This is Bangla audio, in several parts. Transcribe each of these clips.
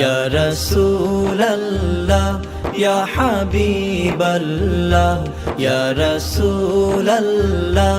ইয়া রাসূলাল্লাহ ইয়া হাবিবাল্লাহ ইয়া রাসূলাল্লাহ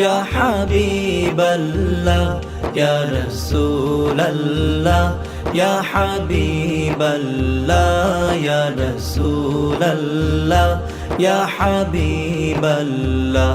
ইয়া হাবিবাল্লাহ ইয়া রাসূলাল্লাহ রাসূলাল্লাহ ইয়া হাবিবাল্লাহ।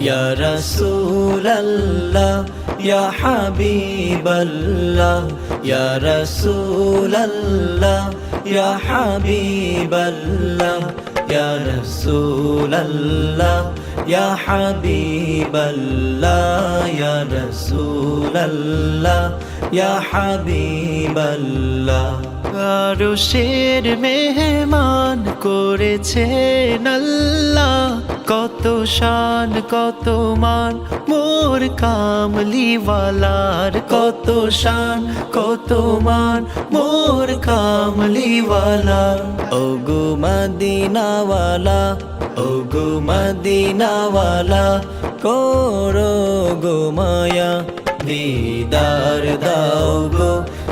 ইয়া রাসূলাল্লাহ ইয়া হাবিবাল্লাহ ইয়া রাসূলাল্লাহ ইয়া হাবিবাল্লাহ ইয়া রাসূলাল্লাহ হাবিবাল্লাহ ইয়া রাসূলাল্লাহ ইয়া হাবিবাল্লাহ আরশের মেহমান করেছেন আল্লাহ কত শান, কত মান, মোর কামলিওয়ালার কত শান, কত মান, মোর কামলিওয়ালার। ও গো মদিনাওয়ালা ও গো মদিনাওয়ালা, করো গো মায়া, দিদার দাও গো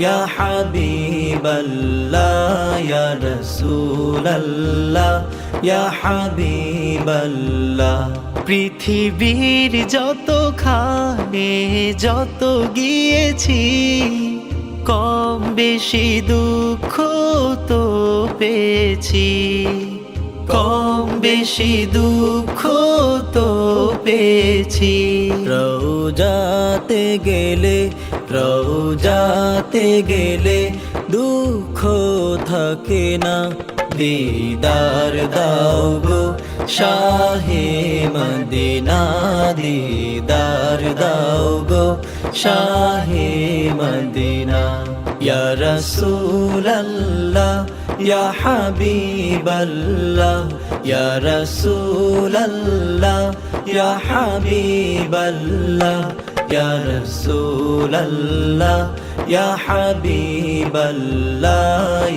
রাসূলাল্লাহ ইয়া হাবিবাল্লাহ ইয়া রাসূলাল্লাহ ইয়া হাবিবাল্লাহ পৃথিবীর যত খানে যত গিয়েছি, কম বেশি দুঃখ তো পেয়েছি। কম বেশি দুঃখ তো পেয়েছি। রৌজাতে গেলে রৌজাতে গেলে দুঃখ থাকে না। দিদার দাও গো শাহে মদিনা, দিদার দাও গো শাহে মদিনা। ইয়া রাসূলাল্লাহ, ইয়া হাবিবাল্লাহ, ইয়া রাসূলাল্লাহ, ইয়া হাবিবাল্লাহ। ইয়া রাসূলাল্লাহ ইয়া হাবিবাল্লাহ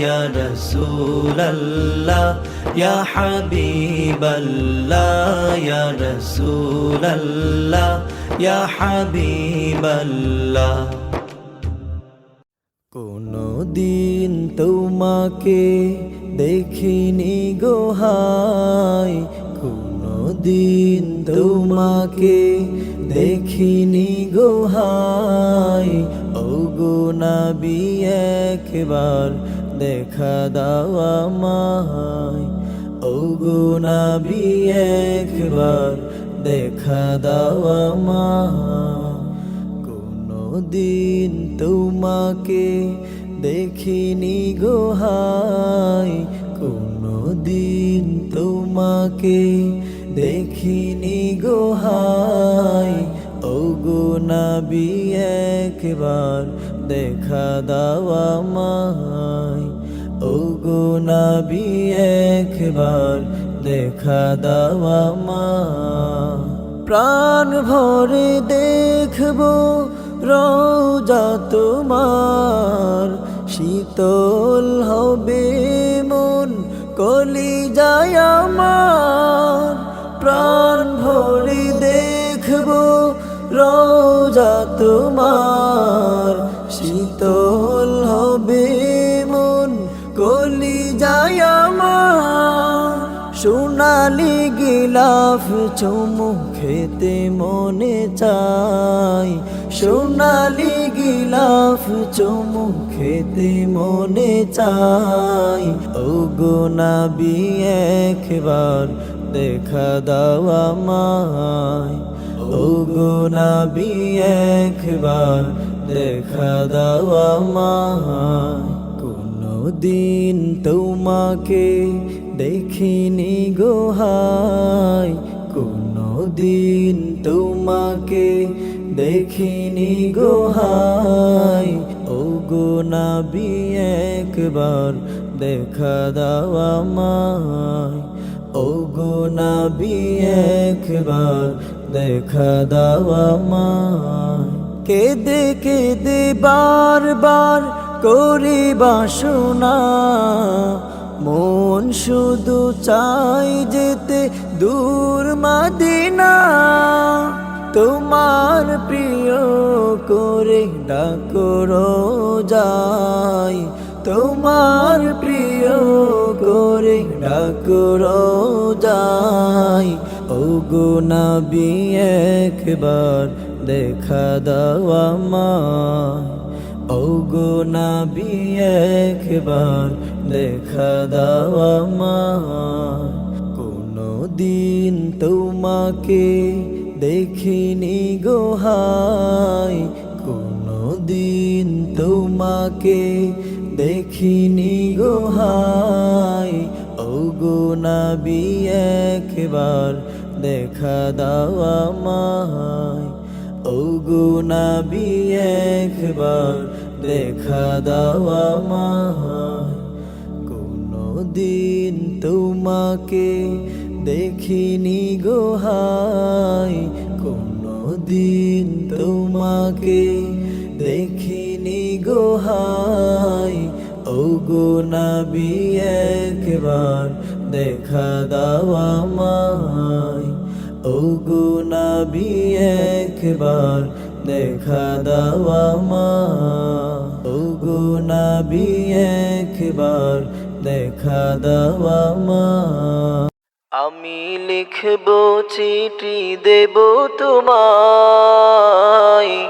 ইয়া রাসূলাল্লাহ ইয়া হাবিবাল্লাহ ইয়া রাসূলাল্লাহ ইয়া হাবিবাল্লাহ কোনো দিন তোমাকে দেখিনি কোনো দিন তোমাকে দেখিনি গোহাই ও গো নাবি, একবার দেখা দাও আমায়। ও গো একবার দেখা দাও আমায়। কোনো দিন তোমাকে দেখিনি গোহাই কোনো দিন তোমাকে দেখিনি গোহাই ও গো নাবি একবার দেখা দাওয়া আমায়। ও গো নাবি একবার দেখা দাওয়া আমায়। প্রাণ ভরে দেখব রোজা তোমার, শীতল হবে মন কলি যায় আমার। প্রাণ ভরে দেখব রোজা তোমার। শীতল হবে মন কলি যায় আমার। সোনালি গিলাফ চুমু খেতে মনে চাই। সোনালি গিলাফ চুমু খেতে মনে চাই। ও গোনাবি একবার দেখা দাও আমায়। ও গোনাবি একবার দেখা দাও আমায়। দিন তোমাকে দেখিনি গোহাই কোনো দিন তোমাকে দেখিনি গোহাই ও গো নাবি একবার দেখা দাও আমায়। ও গো নাবি, একবার দেখা দাও আমায়। কেদে কেদে বারবার করি বাসনা মন শুধু চাই যেতে দূর মাদিনা। তোমার প্রিয় করে ডাকর যাই তোমার প্রিয় করে ডাকর যাই ও গো একবার দেখা দাও আমায়। ও গো একবার দেখা দাও আমায়। কোনো দিন তোমাকে দেখিনি গোহাই কোনো দিন তোমাকে দেখিনি গোহাই ও গো নাবি একবার দেখা দাও আমায়। ও গো নাবি একবার দেখা দাও আমায়। কোনো দিন তোমাকে দেখিনি গোহাই কোনো দিন তোমাকে গোহাই ও গো নাবি, একবার দেখা দাও আমায়। ও গো নাবি, একবার দেখা দাও আমায়। ও গো নাবি, একবার দেখা দাও আমায়। আমি লিখব চিঠি, দেব তোমায়।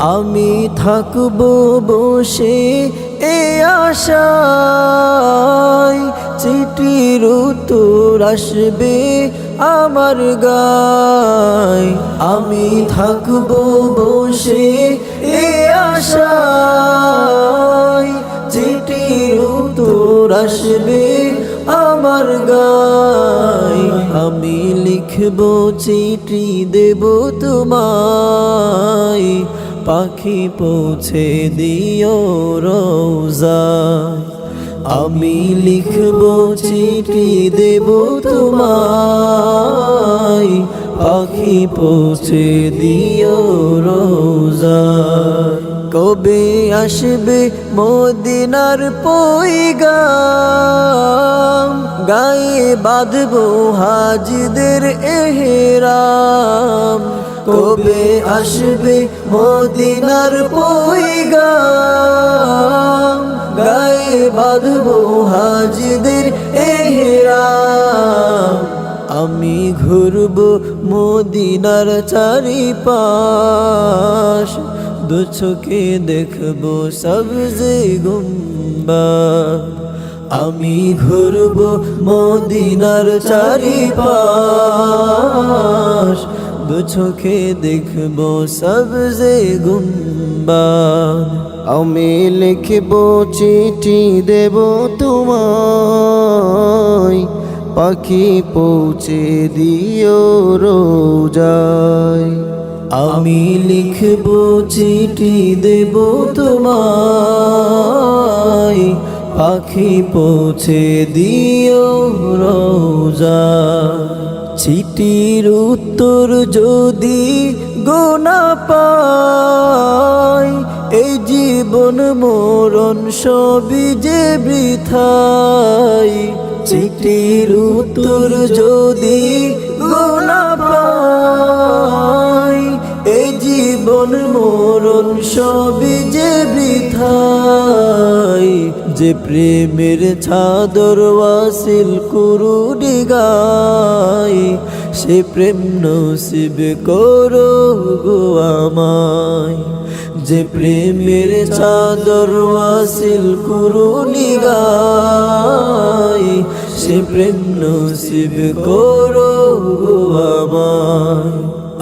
আমি থাকব বসে এ আশায়। চিঠির উত্তর আসবে আমার গায়। আমি থাকব বসে এ আশায়। চিঠির উত্তর আসবে আমার গায়। আমি লিখব চিঠি দেব তোমায়। পাখি পৌঁছে দিও রোজায়। আমি লিখব চিঠি দেব তোমায়। পাখি পৌঁছে দিও রোজা কবে আসবে মদিনার পৈগাম? গায়ে বাঁধবো হাজিদের এহেরাম। কবে আসবে মদিনার পৈগাম? গায়ে বাঁধবো হাজিদের এহেরাম। আমি ঘুরব মদিনার চারিপাশ। দু চোখে দেখব সবজে গুম্বা। আমি ঘুরব মদিনার চারিপাশ। চোখে দেখব সবজে গুম্বা আমি লিখব চিঠি দেব তোমায় পাখি পৌঁছে দিও রোজায় আমি লিখব চিঠি দেব তোমায় পাখি পৌঁছে দিও রোজা চিঠির উত্তর যদি গোনা পাই, এই জীবন মরণ সবই যে বৃথাই। চিঠির উত্তর যদি গোনা এই জীবন মরণ সবই যে বৃথাই, যে প্রেমের চাদর ওয়াসিল কুরুডি গাই, সে প্রেম নসিব করো গো আমায়। যে প্রেমের চাদর ওয়াসিল কুরুনি গায় সে প্রেম নসিব করো গো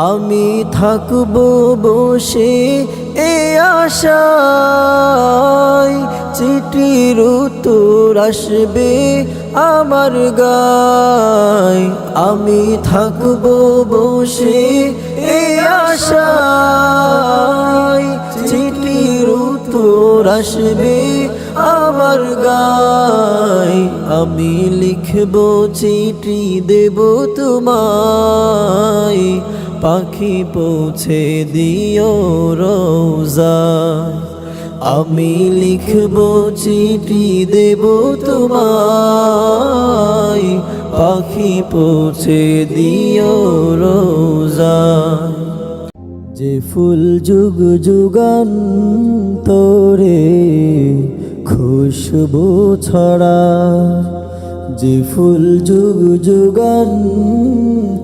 আমি থাকব বসে এ আশায়। চিঠির উত্তর আসবে আমার গায়। আমি থাকব বসে এ আশায়। চিঠির উত্তর আসবে আমার গায়। আমি লিখব চিঠি, দেব তোমায়। পাখি পৌঁছে দিও রোজায় আমি লিখব চিঠি, দেব তোমায়। পাখি পৌঁছে দিও রোজায় যে ফুল যুগ যুগান তোরে খুশবু ছড়া। যে ফুল যুগ যুগান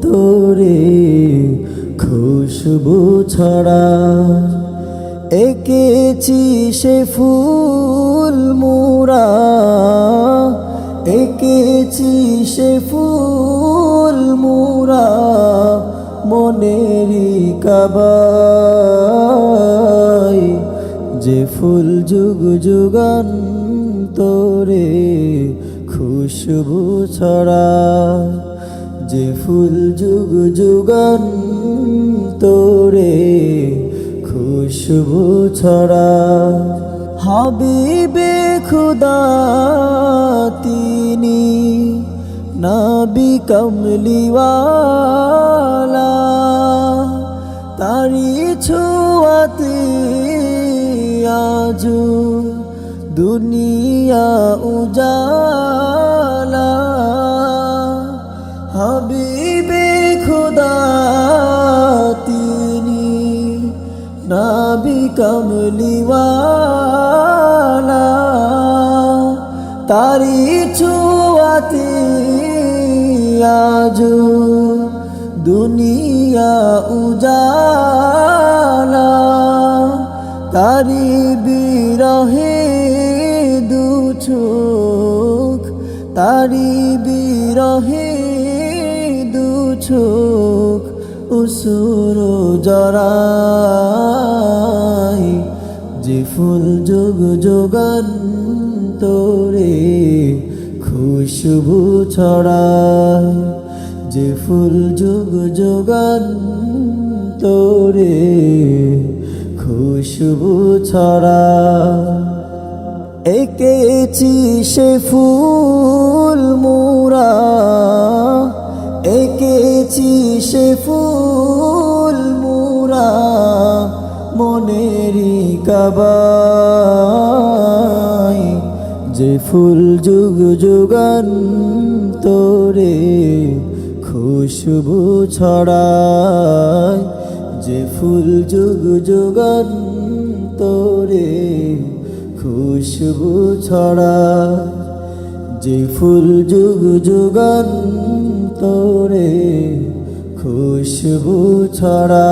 তোরে খুশবু ছড়া। এঁকেছি সে ফুল মুরা, এঁকেছি সে ফুল মুরা মনেরি কাবাই যে ফুল যুগ যুগান তোরে খুশবু ছড়া, যে ফুল যুগ যুগান তোরে খুশবু ছড়া। হাবিবে খুদা তিনি নাবি কমলিওয়ালা, তারি ছোয়াতে আজু দুনিয়া উজালা। কমলিওয়ালা তারি ছোয়াতে আজ দুনিয়া উজালা তারি বিরহে দু চোখ তারি বিরহে দু উসুর জরাই যে ফুল যোগ যোগান তোরে খুশবু ছড়ায়, যে ফুল যোগ যোগান তোরে খুশবু ছড়ায়। এঁকেছি সে ফুল মোরা, এঁকেছি সে ফুল মোরা মনেরি কাবাই যে ফুল যুগ যুগান তোরে খুশবু ছড়ায়, যে ফুল যুগ যুগান তোরে খুশবু ছড়া যে ফুল যুগ যুগান তোরে খুশবু ছড়া